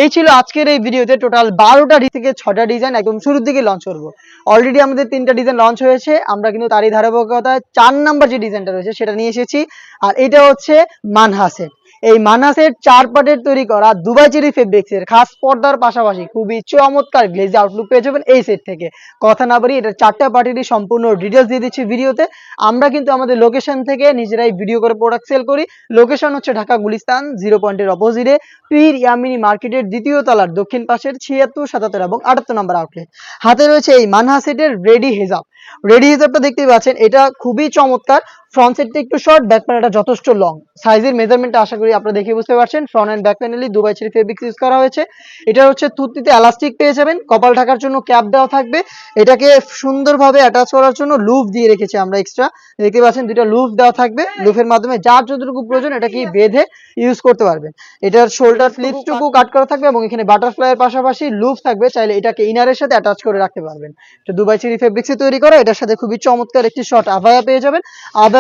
এই ছিল আজকের এই ভিডিওতে টোটাল বারোটা থেকে ছটা ডিজাইন একদম শুরুর দিকে লঞ্চ করব। অলরেডি আমাদের তিনটা ডিজাইন লঞ্চ হয়েছে, আমরা কিন্তু তারই ধারাবাহিকতায় চার নাম্বার যে ডিজাইনটা রয়েছে সেটা নিয়ে এসেছি। আর এটা হচ্ছে মানহা সেট এই মানহাসের চার পার্টের তৈরি করা দুবাই চেরি ফেব্রিক্স এর খাস পর্দার পাশাপাশি খুবই চমৎকার গ্লেজি আউটলুক পেয়ে যাবেন এই সেট থেকে। কথা না বাড়ি এটা চারটা পার্টিরই সম্পূর্ণ ডিটেলস দিয়ে দিচ্ছি ভিডিওতে। আমরা কিন্তু আমাদের লোকেশন থেকে নিজেরাই ভিডিও করে প্রোডাক্ট সেল করি। লোকেশন হচ্ছে ঢাকা গুলিস্তান জিরো পয়েন্টের অপোজিটে পীর ইয়ামিনী মার্কেটের দ্বিতীয় তলার দক্ষিণ পাশের ছিয়াত্তর, সাতাত্তর এবং আটাত্তর নম্বর আউটলেট হাতে রয়েছে এই মানহা সেটের রেডি হেজাব রেডি হিসাবটা দেখতেই পাচ্ছেন, এটা খুবই চমৎকার। ফ্রন্ট সেটটা একটু শর্ট ব্যাক প্যানেলটা যথেষ্ট লং সাইজের মেজারমেন্টটা আশা করি আপনারা দেখে বুঝতে পারছেন। ফ্রন্ট অ্যান্ড ব্যাক প্যানেলই দুবাই চেরি ফেব্রিক্স ইউজ করা হয়েছে। এটা হচ্ছে তুতিতে এলাস্টিক পেয়ে যাবেন। কপাল ঢাকার জন্য ক্যাপ দেওয়া থাকবে। এটাকে সুন্দরভাবে অ্যাটাচ করার জন্য লুফ দিয়ে রেখেছি আমরা এক্সট্রা দেখতে পাচ্ছেন দুটো লুফ দেওয়া থাকবে। লুফের মাধ্যমে যার যতটুকু প্রয়োজন এটাকে বেঁধে ইউজ করতে পারবেন। এটার শোল্ডার স্লিপটুকু কাট করা থাকবে এবং এখানে বাটারফ্লাইয়ের পাশাপাশি লুফ থাকবে। চাইলে এটাকে ইনারের সাথে অ্যাটাচ করে রাখতে পারবেন। এটা দুবাই চেরি ফেব্রিক্সে তৈরি করা। এটার সাথে খুবই চমৎকার একটি শর্ট আভায়া পেয়ে যাবেন।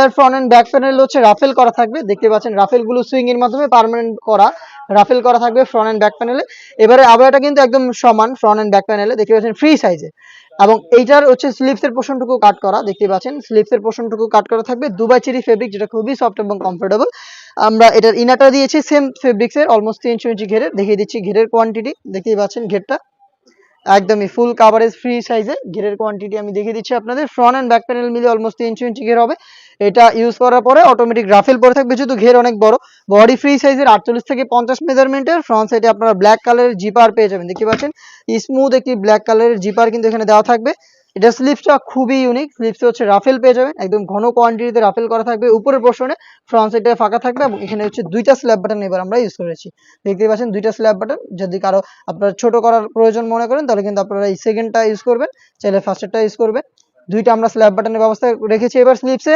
আভায়ার ফ্রন্ট অ্যান্ড ব্যাক প্যানেল হচ্ছে রাফেল করা থাকবে। দেখতে পাচ্ছেন রাফেলগুলো সুইং এর মাধ্যমে পার্মানেন্ট করা রাফেল করা থাকবে ফ্রন্ট অ্যান্ড ব্যাক প্যানেলে এবারে আভায়াটা কিন্তু একদম সমান ফ্রন্ট অ্যান্ড ব্যাক প্যানেলে দেখতে পাচ্ছেন ফ্রি সাইজে এবং এইটার হচ্ছে স্লিপস এর পোর্শনটুকু কাট করা। দেখতে পাচ্ছেন স্লিপস এর পোর্শনটুকু কাট করা থাকবে। দুবাই চেরি ফেব্রিক যেটা খুবই সফট এবং কমফোর্টেবল আমরা এটার ইনারটা দিয়েছি সেম ফেব্রিক্স এর অলমোস্ট তিনশো ইঞ্চি ঘেরে দেখিয়ে দিচ্ছি ঘেরের কোয়ান্টিটি দেখতেই পাচ্ছেন ঘেরটা একদমই ফুল কাভারেজ ফ্রি সাইজে ঘেরের কোয়ান্টিটি আমি দেখিয়ে দিচ্ছি আপনাদের। ফ্রন্ট অ্যান্ড ব্যাক প্যানেল মিলে অলমোস্ট তিনশো ইঞ্চি ঘের হবে। এটা ইউজ করার পরে অটোমেটিক রাফেল পরে থাকবে, যেহেতু ঘের অনেক বড়। বডি ফ্রি সাইজের আটচল্লিশ থেকে পঞ্চাশ মেজারমেন্টের ফ্রন্ট সাইডে আপনারা ব্ল্যাক কালারের জিপার পেয়ে যাবেন। দেখতে পাচ্ছেন? স্মুথ একটি ব্ল্যাক কালারের জিপার কিন্তু এখানে দেওয়া থাকবে। এটা স্লিপসটা খুবই ইউনিক স্লিপসে হচ্ছে রাফেল পেয়ে যাবেন। একদম ঘন কোয়ান্টিটিতে রাফেল করা থাকবে। উপরের পোর্শনে ফ্রন্ট সাইডে ফাঁকা থাকবে এবং এখানে হচ্ছে দুইটা স্ল্যাব বাটন এবার আমরা ইউজ করেছি। দেখতে পাচ্ছেন দুইটা স্ল্যাব বাটন যদি কারও আপনার ছোট করার প্রয়োজন মনে করেন, তাহলে কিন্তু আপনারা এই সেকেন্ডটা ইউজ করবেন। চাইলে ফার্স্টেরটা ইউজ করবেন। দুইটা আমরা স্ল্যাব বাটনের ব্যবস্থা রেখেছি এবার স্লিপসে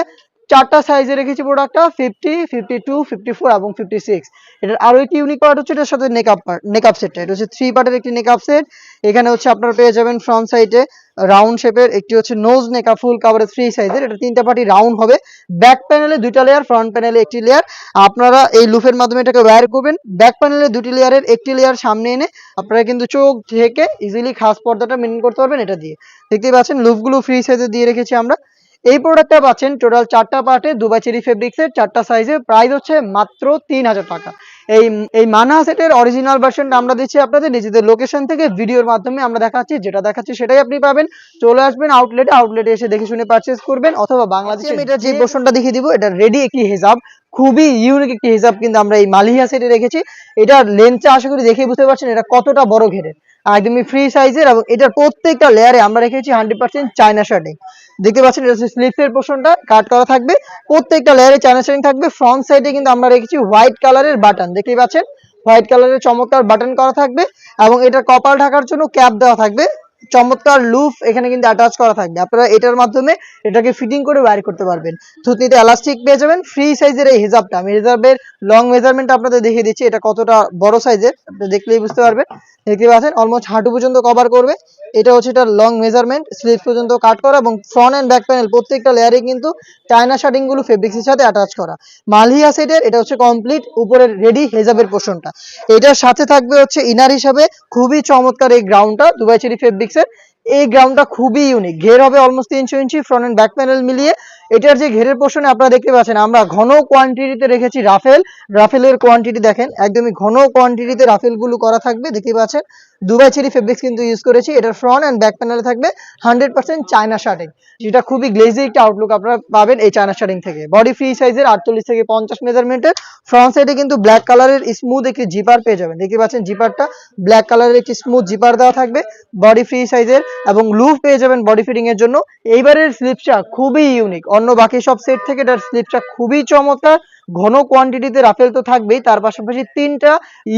চারটা সাইজে রেখেছি প্রোডাক্টটা fifty fifty two fifty four এবং ফিফটি সিক্স এটার আরও একটি ইউনিক পার্ট হচ্ছে এটার সাথে নেকআপ পার্ট নেকআপ সেটটা এটা হচ্ছে থ্রি পার্টের একটি নেকআপ সেট এখানে হচ্ছে আপনারা পেয়ে যাবেন ফ্রন্ট সাইডে রাউন্ড শেপের একটি হচ্ছে নোজ নেকআপ ফুল কাভারেজ ফ্রি সাইজের এটা তিনটা পার্টি রাউন্ড হবে। ব্যাক প্যানেলে দুইটা লেয়ার ফ্রন্ট প্যানেলে একটি লেয়ার আপনারা এই লুফের মাধ্যমে এটাকে ওয়্যার করবেন। ব্যাক প্যানেলে দুটি লেয়ারের একটি লেয়ার সামনে এনে আপনারা কিন্তু চোখ ঢেকে ইজিলি খাস পর্দাটা মেনটেন করতে পারবেন এটা দিয়ে। দেখতেই পাচ্ছেন লুফগুলো ফ্রি সাইজে দিয়ে রেখেছি আমরা। এই প্রোডাক্টটা পাচ্ছেন টোটাল চারটা পার্টে দুবাই চেরি ফেব্রিক্সের চারটা সাইজে প্রাইস হচ্ছে মাত্র তিন হাজার টাকা। এই এই মানা সেটের অরিজিনাল ভার্সনটা আমরা দিচ্ছি আপনাদের নিজেদের লোকেশন থেকে ভিডিওর মাধ্যমে আমরা দেখাচ্ছি যেটা দেখাচ্ছি সেটাই আপনি পাবেন। চলে আসবেন আউটলেটে আউটলেটে এসে দেখে শুনে পারচেস করবেন অথবা বাংলাদেশে এটা যে পোর্শনটা দেখিয়ে দিব এটা রেডি একটি হিসাব খুবই ইউনিক একটি হিসাব কিন্তু আমরা এই মালিহা সেটে রেখেছি। এটার লেন্থটা আশা করি দেখে বুঝতে পারছেন, এটা কতটা বড় ঘেরের। একদমই ফ্রি সাইজের এবং এটার প্রত্যেকটা লেয়ারে আমরা রেখেছি হান্ড্রেড পার্সেন্ট চায়না শার্টিং দেখতে পাচ্ছেন, এটা হচ্ছে স্লিপসের পোর্শনটা কাট করা থাকবে। প্রত্যেকটা লেয়ারে চায়না শার্টিং থাকবে। ফ্রন্ট সাইডে কিন্তু আমরা রেখেছি হোয়াইট কালারের বাটন দেখতেই পাচ্ছেন হোয়াইট কালারের চমৎকার বাটন করা থাকবে এবং এটার কপাল ঢাকার জন্য ক্যাপ দেওয়া থাকবে। চমৎকার লুফ এখানে কিন্তু অ্যাটাচ করা থাকবে। আপনারা এটার মাধ্যমে এটাকে ফিটিং করে ওয়ার করতে পারবেন। থুতনিতে এলাস্টিক পেয়ে যাবেন। ফ্রি সাইজের এই হিজাবটা। আমি হিজাবের লং মেজারমেন্ট আপনাদের দেখিয়ে দিচ্ছি। এটা কতটা বড় সাইজের আপনি দেখলেই বুঝতে পারবেন। দেখতে পাচ্ছেন? অলমোস্ট হাঁটু পর্যন্ত কভার করবে। এটা হচ্ছে এটা লং মেজারমেন্ট স্লিভ পর্যন্ত কাট করা এবং ফ্রন্ট অ্যান্ড ব্যাক প্যানেল প্রত্যেকটা লেয়ারে কিন্তু চায়না শার্টিংগুলো ফেব্রিক্সের সাথে অ্যাটাচ করা। মালহিয়া সেটের এটা হচ্ছে কমপ্লিট উপরের রেডি হেজাবের পোর্শনটা এটার সাথে থাকবে হচ্ছে ইনার হিসাবে খুবই চমৎকার এই গ্রাউন্ডটা দুবাই চেরি ফেব্রিক্সের এই গ্রাউন্ডটা খুবই ইউনিক ঘের হবে অলমোস্ট তিনশো inch front and back panel মিলিয়ে এটার যে ঘেরের পোর্শনে আপনারা দেখতে পাচ্ছেন, আমরা ঘন কোয়ান্টিটিতে রেখেছি রাফেল। রাফেলের কোয়ান্টিটি দেখেন, একদমই ঘন কোয়ান্টিটিতে রাফেলগুলো করা থাকবে, দেখতে পাচ্ছেন? দুবাই চেরি ফেব্রিক্স কিন্তু ইউজ করেছি, এটার ফ্রন্ট অ্যান্ড ব্যাক প্যানেলে থাকবে হান্ড্রেড পার্সেন্ট চায়না শার্টিং যেটা খুবই গ্লেজি একটা আউটলুক আপনারা পাবেন এই চায়না শার্টিং থেকে। বডি ফ্রি সাইজের আটচল্লিশ থেকে পঞ্চাশ মেজারমেন্টের ফ্রন্ট সাইডে কিন্তু ব্ল্যাক কালারের স্মুথ একটি জিপার পেয়ে যাবেন। দেখতে পাচ্ছেন জিপারটা ব্ল্যাক কালারের একটি স্মুথ জিপার দেওয়া থাকবে বডি ফ্রি সাইজের এবং লুফ পেয়ে যাবেন বডি ফিটিং এর জন্য। এইবারের স্লিপসটা খুবই ইউনিক অন্য বাকি সব সেট থেকে এটার স্লিপটা খুবই চমৎকার। ঘন কোয়ান্টিটিতে রাফেল তো থাকবেই, তার পাশাপাশি তিনটা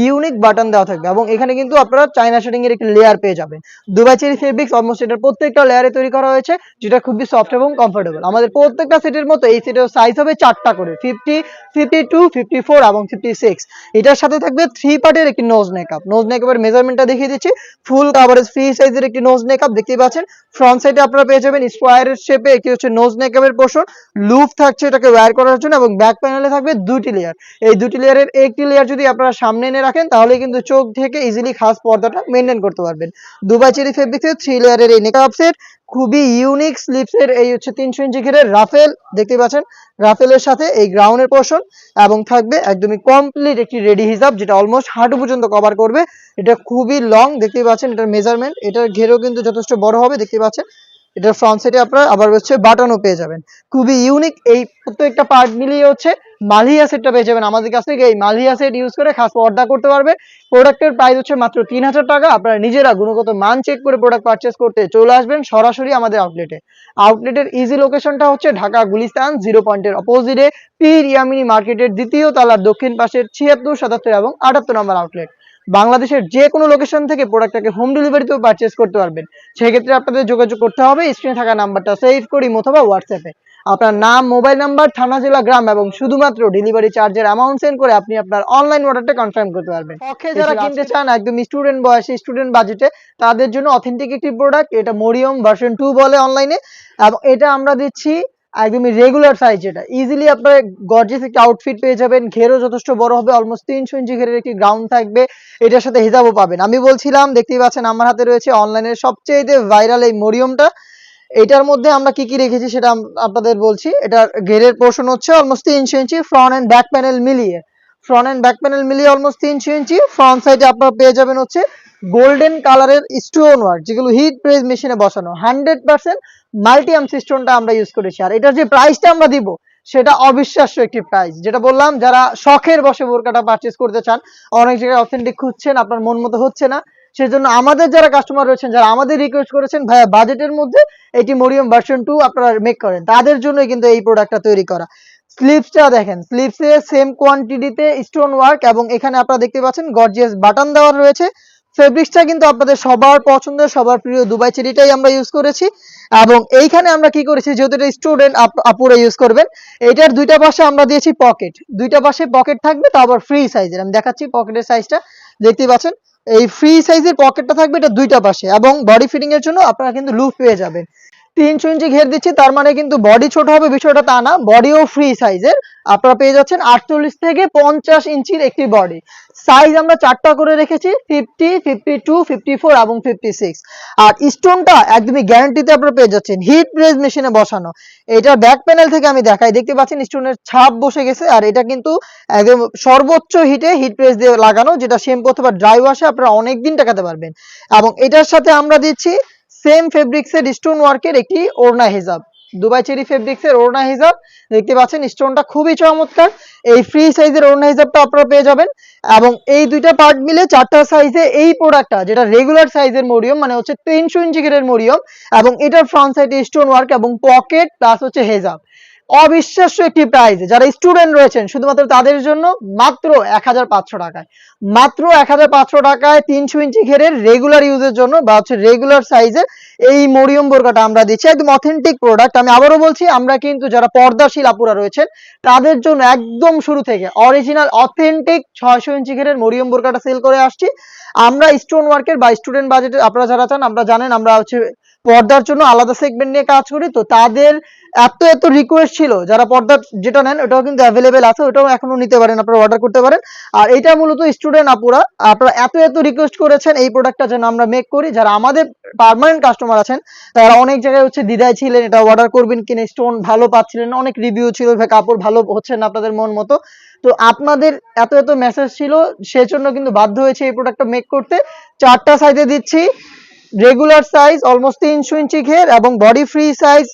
ইউনিক বাটন দেওয়া থাকবে এবং এখানে কিন্তু আপনারা চাইনা শেডিং এর একটি লেয়ার পেয়ে যাবেন। দুবাই চেরি ফেব্রিক্স অলমোস্ট এটার প্রত্যেকটা লেয়ারে তৈরি করা হয়েছে, যেটা খুবই সফট এবং কমফোর্টেবল আমাদের প্রত্যেকটা সেটের মতো এই সেটের সাইজ হবে চারটা করে fifty fifty two fifty four এবং ফিফটি সিক্স এটার সাথে থাকবে থ্রি পার্টের একটি নোজ মেকআপ নোজ মেকআপের মেজারমেন্টটা দেখিয়ে দিচ্ছি। ফুল কাভারেজ ফ্রি সাইজের একটি নোজ মেকআপ দেখতেই পাচ্ছেন। ফ্রন্ট সাইডে আপনারা পেয়ে যাবেন স্কোয়ারের শেপে একটি হচ্ছে নোজ মেকআপের পোর্শন লুপ থাকছে এটাকে ওয়্যার করার জন্য এবং ব্যাক প্যানেলে থাকবে দুটি লেয়ার এই দুটি লেয়ারের একটি লেয়ার যদি আপনারা সামনে এনে রাখেন, তাহলে কিন্তু চোখ থেকে ইজিলি খাস পর্দাটা মেনটেন করতে পারবেন। দুবাই চেরি ফেব্রিক্সের থ্রি লেয়ারের এই মেকআপ সেট খুবই ইউনিক স্লিপসের এই হচ্ছে তিনশো ইঞ্চি ঘিরের রাফেল, দেখতে পাচ্ছেন? রাফেলের সাথে এই গ্রাউন্ডের পোর্শন এবং থাকবে একদমই কমপ্লিট একটি রেডি হিসাব যেটা অলমোস্ট হাঁটু পর্যন্ত কভার করবে। এটা খুবই লং দেখতে পাচ্ছেন? এটার মেজারমেন্ট এটার ঘেরও কিন্তু যথেষ্ট বড় হবে দেখতে পাচ্ছেন? এটার ফ্রন্ট সাইডে আপনারা আবার হচ্ছে বাটনও পেয়ে যাবেন। খুবই ইউনিক এই প্রত্যেকটা পার্ট মিলিয়ে হচ্ছে মালিয়া সেটটা পেয়ে যাবেন আমাদের কাছ থেকে। এই মালিয়া সেট ইউজ করে খাস পর্দা করতে পারবে। প্রোডাক্টের প্রাইস হচ্ছে মাত্র তিন হাজার টাকা। আপনারা নিজেরা গুণগত মান চেক করে প্রোডাক্ট পারচেস করতে চলে আসবেন সরাসরি আমাদের আউটলেটে আউটলেটের ইজি লোকেশনটা হচ্ছে ঢাকা গুলিস্তান জিরো পয়েন্টের অপোজিটে পীর ইয়ামিনী মার্কেটের দ্বিতীয় তলার দক্ষিণ পাশের ছিয়াত্তর, সাতাত্তর এবং আটাত্তর নম্বর আউটলেট বাংলাদেশের যে কোনো লোকেশন থেকে প্রোডাক্টটাকে হোম ডেলিভারিতেও পারচেস করতে পারবেন। সেক্ষেত্রে আপনাদের যোগাযোগ করতে হবে। স্ক্রিনে থাকা নাম্বারটা সেভ করি অথবা হোয়াটসঅ্যাপে আপনার নাম মোবাইল নাম্বার থানা জেলা গ্রাম এবং শুধুমাত্র ডেলিভারি চার্জের অ্যামাউন্ট সেন্ড করে আপনি আপনার অনলাইন অর্ডারটা কনফার্ম করতে পারবেন। পক্ষে যারা কিনতে চান একদম স্টুডেন্ট বয়সে স্টুডেন্ট বাজেটে তাদের জন্য অথেন্টিক একটি প্রোডাক্ট এটা মরিয়ম ভার্সন টু বলে অনলাইনে এবং এটা আমরা দিচ্ছি একদমই রেগুলার সাইজ এটা ইজিলি আপনার গর্জিয়াস একটা আউটফিট পেয়ে যাবেন ঘেরও যথেষ্ট বড় হবে অলমোস্ট তিনশো ইঞ্চি ঘেরের একটি গ্রাউন্ড থাকবে এটার সাথে হিজাবও পাবেন। আমি বলছিলাম দেখতেই পাচ্ছেন আমার হাতে রয়েছে অনলাইনের সবচেয়ে ভাইরাল এই মরিয়মটা এটার মধ্যে আমরা কি কি রেখেছি সেটা আপনাদের বলছি। এটার ঘেরের পোর্শন হচ্ছে অলমোস্ট তিনশো inch front and back panel মিলিয়ে। ফ্রন্ট অ্যান্ড ব্যাক প্যানেল মিলিয়ে অলমোস্ট তিনশো ইঞ্চি। ফ্রন্ট সাইডে আপনারা পেয়ে যাবেন হচ্ছে গোল্ডেন কালারের স্টোন ওয়ার্ক যেগুলো হিট প্রেস মেশিনে বসানো। হান্ড্রেড পার্সেন্ট মাল্টিয়াম সিস্টেমটা আমরা ইউজ করেছি। আর এটার যে প্রাইসটা আমরা দিব, সেটা অবিশ্বাস্য একটি প্রাইস যেটা বললাম, যারা শখের বসে বোরকাটা পারচেস করতে চান, অনেক জায়গায় অথেন্টিক খুঁজছেন, আপনার মন মতো হচ্ছে না। সেজন্য আমাদের যারা কাস্টমার রয়েছেন, যারা আমাদের রিকোয়েস্ট করেছেন, ভাইয়া বাজেটের মধ্যে এটি মরিয়ম ভার্সন টু আপনারা মেক করেন। তাদের জন্যই কিন্তু এই প্রোডাক্টটা তৈরি করা। স্লিপসটা দেখেন স্লিপসে সেম কোয়ান্টিটিতে স্টোন ওয়ার্ক এবং এখানে আপনারা দেখতে পাচ্ছেন গর্জিয়াস বাটন দেওয়া রয়েছে। ফেব্রিক্সটা কিন্তু আপনাদের সবার পছন্দের, সবার প্রিয় দুবাই চেরিটাই আমরা ইউজ করেছি এবং এইখানে আমরা কি করেছি, যেহেতু এটা স্টুডেন্ট আপুরা ইউজ করবেন এটার দুইটা পাশে আমরা দিয়েছি পকেট দুইটা পাশে পকেট থাকবে তা আবার ফ্রি সাইজের আমি দেখাচ্ছি পকেটের সাইজটা দেখতে পাচ্ছেন? এই ফ্রি সাইজের পকেটটা থাকবে এটা দুইটা পাশে এবং বডি ফিটিং এর জন্য আপনারা কিন্তু লুপ পেয়ে যাবেন। তিনশো ইঞ্চি ঘের দিচ্ছি, তার মানে কিন্তু বডি ছোট হবে, বিষয়টা তা না বডিও ফ্রি সাইজের আপনারা পেয়ে যাচ্ছেন আটচল্লিশ থেকে পঞ্চাশ ইঞ্চির একটি বডি সাইজ আমরা চারটা করে রেখেছি fifty fifty two fifty four এবং ফিফটি সিক্স আর স্টোনটা একদমই গ্যারান্টিতে আপনারা পেয়ে যাচ্ছেন হিট প্রেস মেশিনে বসানো। এটার ব্যাক প্যানেল থেকে আমি দেখাই, দেখতে পাচ্ছেন স্টোনের ছাপ বসে গেছে, আর এটা কিন্তু একদম সর্বোচ্চ হিটে হিট প্রেস দিয়ে লাগানো, যেটা শ্যাম্পু অথবা ড্রাই ওয়াশে আপনারা অনেক দিন টাকাতে পারবেন। এবং এটার সাথে আমরা দিচ্ছি সেম ফেব্রিক্সের স্টোন ওয়ার্কের একটি ওড়না হিজাব। দুবাই চেরি ফেব্রিক্সের ওড়না হিজাব। দেখতে পাচ্ছেন, স্টোনটা খুবই চমৎকার। এই ফ্রি সাইজের ওড়না হিজাবটা আপনারা পেয়ে যাবেন। এবং এই দুইটা পার্ট মিলে চারটা সাইজে এই প্রোডাক্টটা যেটা রেগুলার সাইজের মরিয়ম মানে হচ্ছে তিনশো ইঞ্চি গেটের মরিয়ম, এবং এটার ফ্রন্ট সাইডে স্টোন ওয়ার্ক এবং পকেট প্লাস হচ্ছে হেজাব। অবিশ্বাস্য একটি প্রাইজ যারা স্টুডেন্ট রয়েছেন, শুধুমাত্র তাদের জন্য মাত্র এক হাজার পাঁচশো টাকায়। মাত্র এক হাজার পাঁচশো টাকায় তিনশো ইঞ্চি ঘেরের রেগুলার ইউজের জন্য বা হচ্ছে রেগুলার সাইজের এই মরিয়ম বোরকাটা আমরা দিচ্ছি। একদম অথেন্টিক প্রোডাক্ট আমি আবারও বলছি, আমরা কিন্তু যারা পর্দাশীল আপুরা রয়েছেন, তাদের জন্য একদম শুরু থেকে অরিজিনাল অথেন্টিক ছয়শো ইঞ্চি ঘেরের মরিয়ম বোরকাটা সেল করে আসছি। আমরা স্টোন ওয়ার্কের বা স্টুডেন্ট বাজেটে আপনারা যারা চান, আমরা জানেন, আমরা হচ্ছে পর্দার জন্য আলাদা সেগমেন্ট নিয়ে কাজ করি। তো তাদের এত এত রিকোয়েস্ট ছিল, যারা পর্দা যেটা নেন ওটাও কিন্তু অ্যাভেলেবেল আছে, ওটাও এখনও নিতে পারেন, আপনারা অর্ডার করতে পারেন। আর এটা মূলত স্টুডেন্ট আপুরা, আপনারা এত এত রিকোয়েস্ট করেছেন, এই প্রোডাক্টটা যেন আমরা মেক করি। যারা আমাদের পার্মানেন্ট কাস্টমার আছেন, তারা অনেক জায়গায় হচ্ছে দ্বিধায় ছিলেন, এটা অর্ডার করবেন কিনা স্টোন ভালো পাচ্ছিলেন, অনেক রিভিউ ছিল কাপড় ভালো হচ্ছে না আপনাদের মন মতো। তো আপনাদের এত এত মেসেজ ছিল, সেজন্য কিন্তু বাধ্য হয়েছে এই প্রোডাক্টটা মেক করতে। চারটা সাইজে দিচ্ছি। রেগুলার সাইজ অলমোস্ট তিনশো ইঞ্চি ঘের এবং body free size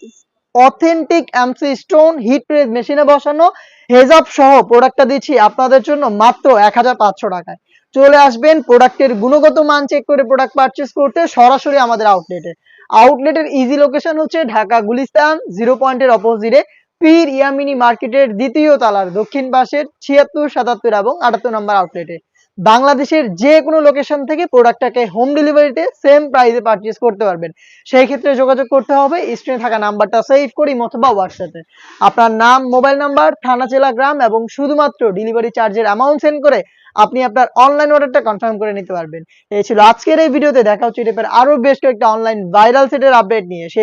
authentic MC stone hit press মেশিনে বসানো হেজাব সহ প্রোডাক্টটা দিচ্ছি আপনাদের জন্য মাত্র এক হাজার পাঁচশো টাকায়। চলে আসবেন প্রোডাক্টের গুণগত মান চেক করে প্রোডাক্ট পারচেস করতে সরাসরি আমাদের আউটলেটে আউটলেটের ইজি লোকেশন হচ্ছে ঢাকা গুলিস্তান জিরো পয়েন্টের অপোজিটে পীর ইয়ামিনী মার্কেটের দ্বিতীয় তালার দক্ষিণ পাশের ছিয়াত্তর, সাতাত্তর এবং আটাত্তর নম্বর আউটলেটে বাংলাদেশের যে কোনো লোকেশন থেকে প্রোডাক্টটাকে হোম ডেলিভারিতে সেম প্রাইসে পারচেস করতে পারবেন। সেই ক্ষেত্রে যোগাযোগ করতে হবে স্ক্রিনে থাকা নাম্বারটা সেভ করি অথবা হোয়াটসঅ্যাপে আপনার নাম মোবাইল নাম্বার থানা, জেলা, গ্রাম এবং শুধুমাত্র ডেলিভারি চার্জের অ্যামাউন্ট সেন্ড করে আপনি আপনার অনলাইন অর্ডারটা কনফার্ম করে নিতে পারবেন। এই ছিল আজকের এই ভিডিওতে দেখা হচ্ছে টাইপের আরও বেশ কয়েকটা অনলাইন ভাইরাল সেটের আপডেট নিয়ে। সেই